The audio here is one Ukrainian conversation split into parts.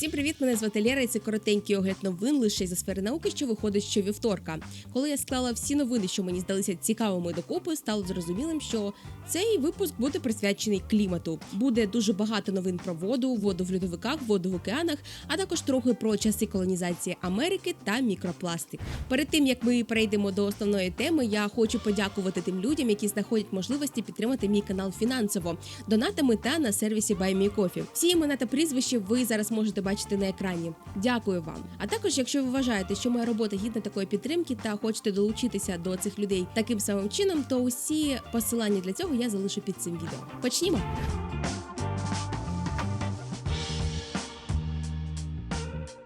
Всім привіт! Мене звати Лєра, і це коротенький огляд новин лише зі сфери науки, що виходить щовівторка. Коли я склала всі новини, що мені здалися цікавими докупи, стало зрозумілим, що цей випуск буде присвячений клімату. Буде дуже багато новин про воду, воду в льодовиках, воду в океанах, а також трохи про часи колонізації Америки та мікропластик. Перед тим як ми перейдемо до основної теми, я хочу подякувати тим людям, які знаходять можливості підтримати мій канал фінансово, донатами та на сервісі BuyMeCoffee. Всі імена та прізвища ви зараз можете бачити на екрані. Дякую вам. А також, якщо ви вважаєте, що моя робота гідна такої підтримки та хочете долучитися до цих людей таким самим чином, то усі посилання для цього я залишу під цим відео. Почнімо.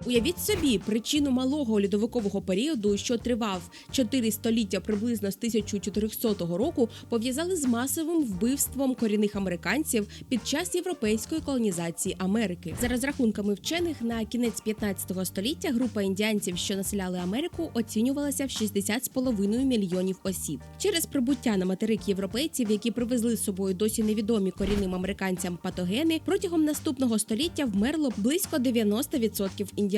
Уявіть собі причину малого льодовикового періоду, що тривав 4 століття приблизно з 1400 року, пов'язали з масовим вбивством корінних американців під час європейської колонізації Америки. За розрахунками вчених на кінець 15 століття група індіанців, що населяли Америку, оцінювалася в 60,5 мільйонів осіб. Через прибуття на материк європейців, які привезли з собою досі невідомі корінним американцям патогени, протягом наступного століття вмерло близько 90% індіанців.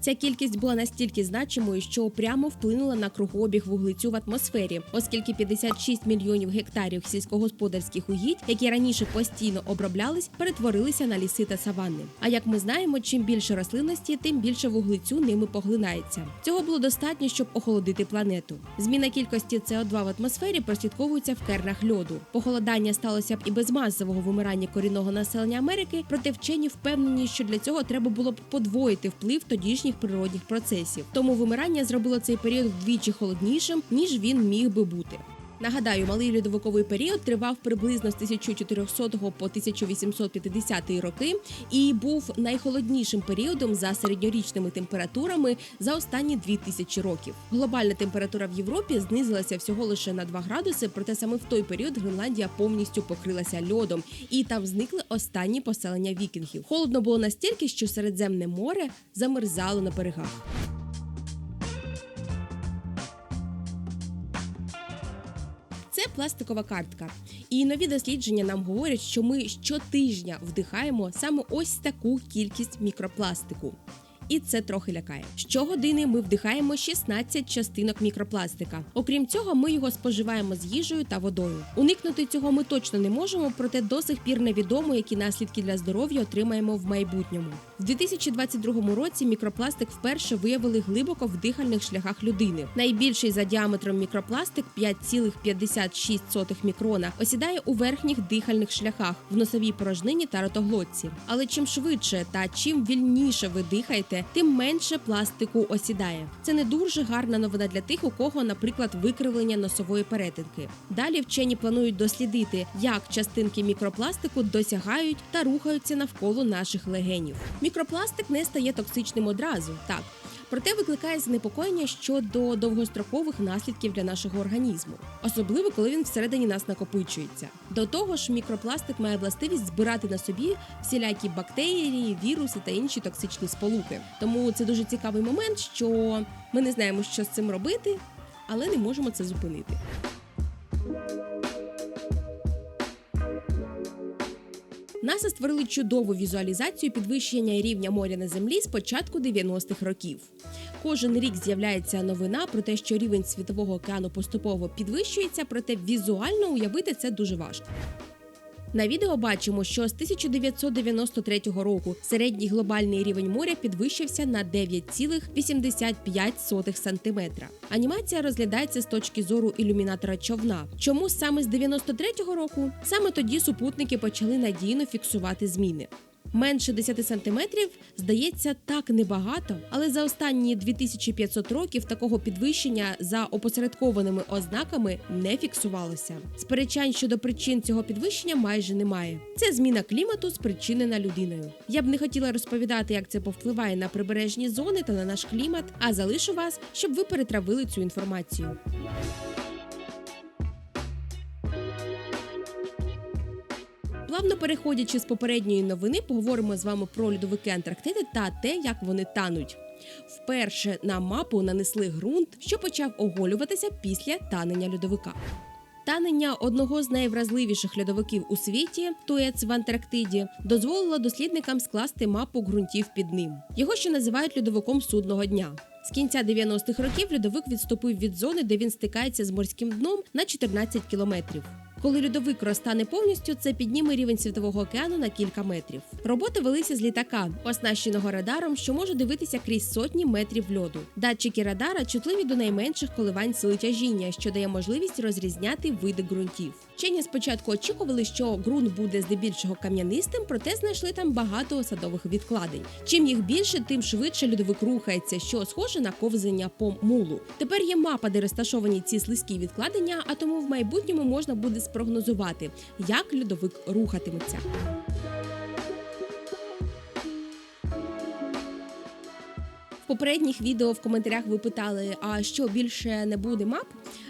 Ця кількість була настільки значимою, що прямо вплинула на кругообіг вуглецю в атмосфері, оскільки 56 мільйонів гектарів сільськогосподарських угідь, які раніше постійно оброблялись, перетворилися на ліси та саванни. А як ми знаємо, чим більше рослинності, тим більше вуглецю ними поглинається. Цього було достатньо, щоб охолодити планету. Зміна кількості СО2 в атмосфері прослідковується в кернах льоду. Похолодання сталося б і без масового вимирання корінного населення Америки, проте вчені впевнені, що для цього треба було б подвоїти вплив тодішніх природних процесів. Тому вимирання зробило цей період вдвічі холоднішим, ніж він міг би бути. Нагадаю, малий льодовиковий період тривав приблизно з 1400 по 1850 роки і був найхолоднішим періодом за середньорічними температурами за останні 2000 років. Глобальна температура в Європі знизилася всього лише на 2 градуси, проте саме в той період Гренландія повністю покрилася льодом, і там зникли останні поселення вікінгів. Холодно було настільки, що Середземне море замерзало на берегах. Це пластикова картка. І нові дослідження нам говорять, що ми щотижня вдихаємо саме ось таку кількість мікропластику. І це трохи лякає. Щогодини ми вдихаємо 16 частинок мікропластика. Окрім цього, ми його споживаємо з їжею та водою. Уникнути цього ми точно не можемо, проте до сих пір невідомо, які наслідки для здоров'я отримаємо в майбутньому. В 2022 році мікропластик вперше виявили глибоко в дихальних шляхах людини. Найбільший за діаметром мікропластик 5,56 мікрона осідає у верхніх дихальних шляхах в носовій порожнині та ротоглотці. Але чим швидше та чим вільніше ви дихаєте, тим менше пластику осідає. Це не дуже гарна новина для тих, у кого, наприклад, викривлення носової перетинки. Далі вчені планують дослідити, як частинки мікропластику досягають та рухаються навколо наших легенів. Мікропластик не стає токсичним одразу, так. Проте викликає занепокоєння щодо довгострокових наслідків для нашого організму, особливо коли він всередині нас накопичується. До того ж, мікропластик має властивість збирати на собі всілякі бактерії, віруси та інші токсичні сполуки. Тому це дуже цікавий момент, що ми не знаємо, що з цим робити, але не можемо це зупинити. НАСА створили чудову візуалізацію підвищення рівня моря на землі з початку 90-х років. Кожен рік з'являється новина про те, що рівень світового океану поступово підвищується, проте візуально уявити це дуже важко. На відео бачимо, що з 1993 року середній глобальний рівень моря підвищився на 9,85 см. Анімація розглядається з точки зору ілюмінатора човна. Чому саме з 93-го року? Саме тоді супутники почали надійно фіксувати зміни. Менше 10 сантиметрів здається так небагато, але за останні 2500 років такого підвищення за опосередкованими ознаками не фіксувалося. Сперечань щодо причин цього підвищення майже немає. Це зміна клімату, спричинена людиною. Я б не хотіла розповідати, як це повпливає на прибережні зони та на наш клімат, а залишу вас, щоб ви перетравили цю інформацію. Плавно переходячи з попередньої новини, поговоримо з вами про льодовики Антарктиди та те, як вони тануть. Вперше на мапу нанесли ґрунт, що почав оголюватися після танення льодовика. Розтанення одного з найвразливіших льодовиків у світі Туец в Антарктиді дозволило дослідникам скласти мапу ґрунтів під ним. Його ще називають льодовиком судного дня. З кінця 90-х років льодовик відступив від зони, де він стикається з морським дном на 14 кілометрів. Коли льодовик розтане повністю, це підніме рівень світового океану на кілька метрів. Роботи велися з літака, оснащеного радаром, що може дивитися крізь сотні метрів льоду. Датчики радара чутливі до найменших коливань сили тяжіння, що дає можливість розрізняти види ґрунтів. Вчені спочатку очікували, що ґрунт буде здебільшого кам'янистим, проте знайшли там багато осадових відкладень. Чим їх більше, тим швидше льодовик рухається, що схоже на ковзання по мулу. Тепер є мапа, де розташовані ці слизькі відкладення, а тому в майбутньому можна буде спрогнозувати, як льодовик рухатиметься. В попередніх відео в коментарях ви питали, а що більше не буде мап?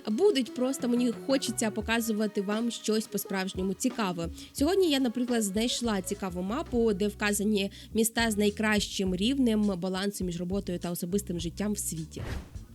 Будуть просто мені хочеться показувати вам щось по-справжньому цікаве. Сьогодні я, наприклад, знайшла цікаву мапу, де вказані міста з найкращим рівнем балансу між роботою та особистим життям в світі.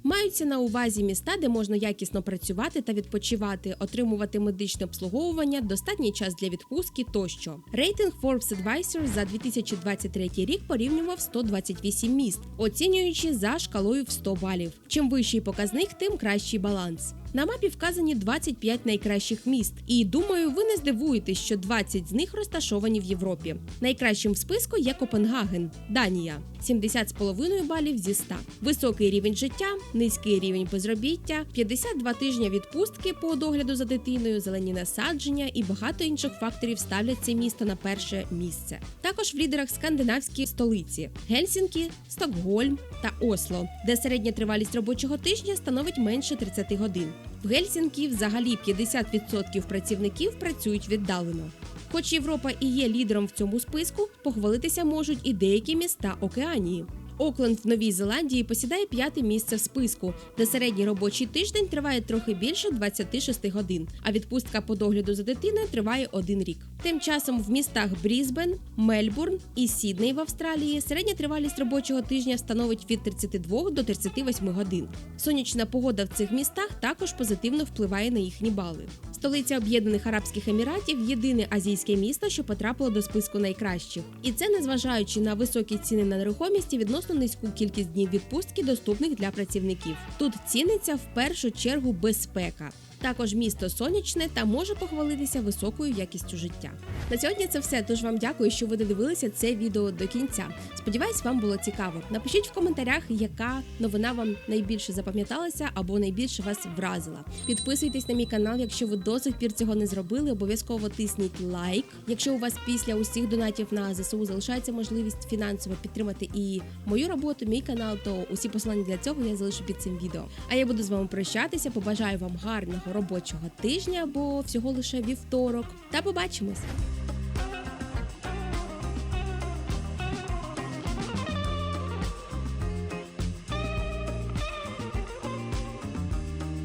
Маються на увазі міста, де можна якісно працювати та відпочивати, отримувати медичне обслуговування, достатній час для відпустки тощо. Рейтинг Forbes Advisor за 2023 рік порівнював 128 міст, оцінюючи за шкалою в 100 балів. Чим вищий показник, тим кращий баланс. На мапі вказані 25 найкращих міст, і думаю, ви не здивуєтесь, що 20 з них розташовані в Європі. Найкращим в списку є Копенгаген, Данія, 70,5 балів зі 100. Високий рівень життя, низький рівень безробіття, 52 тижні відпустки по догляду за дитиною, зелені насадження і багато інших факторів ставлять це місто на перше місце. Також в лідерах скандинавські столиці Гельсінкі, Стокгольм та Осло, де середня тривалість робочого тижня становить менше 30 годин. В Гельсінкі взагалі 50% працівників працюють віддалено. Хоч Європа і є лідером в цьому списку, похвалитися можуть і деякі міста Океанії. Окленд в Новій Зеландії посідає п'яте місце в списку, де середній робочий тиждень триває трохи більше 26 годин, а відпустка по догляду за дитиною триває один рік. Тим часом в містах Брізбен, Мельбурн і Сідней в Австралії середня тривалість робочого тижня становить від 32 до 38 годин. Сонячна погода в цих містах також позитивно впливає на їхні бали. Столиця Об'єднаних Арабських Еміратів єдине азійське місто, що потрапило до списку найкращих, і це незважаючи на високі ціни на нерухомість і відносно низьку кількість днів відпустки, доступних для працівників. Тут ціниться в першу чергу безпека. Також місто сонячне та може похвалитися високою якістю життя. На сьогодні це все. Тож вам дякую, що ви додивилися це відео до кінця. Сподіваюсь, вам було цікаво. Напишіть в коментарях, яка новина вам найбільше запам'яталася або найбільше вас вразила. Підписуйтесь на мій канал, якщо ви до сих пір цього не зробили. Обов'язково тисніть лайк. Якщо у вас після усіх донатів на ЗСУ залишається можливість фінансово підтримати і мою роботу, мій канал, то усі посилання для цього я залишу під цим відео. А я буду з вами прощатися. Побажаю вам гарного робочого тижня, бо всього лише вівторок. Та побачимось!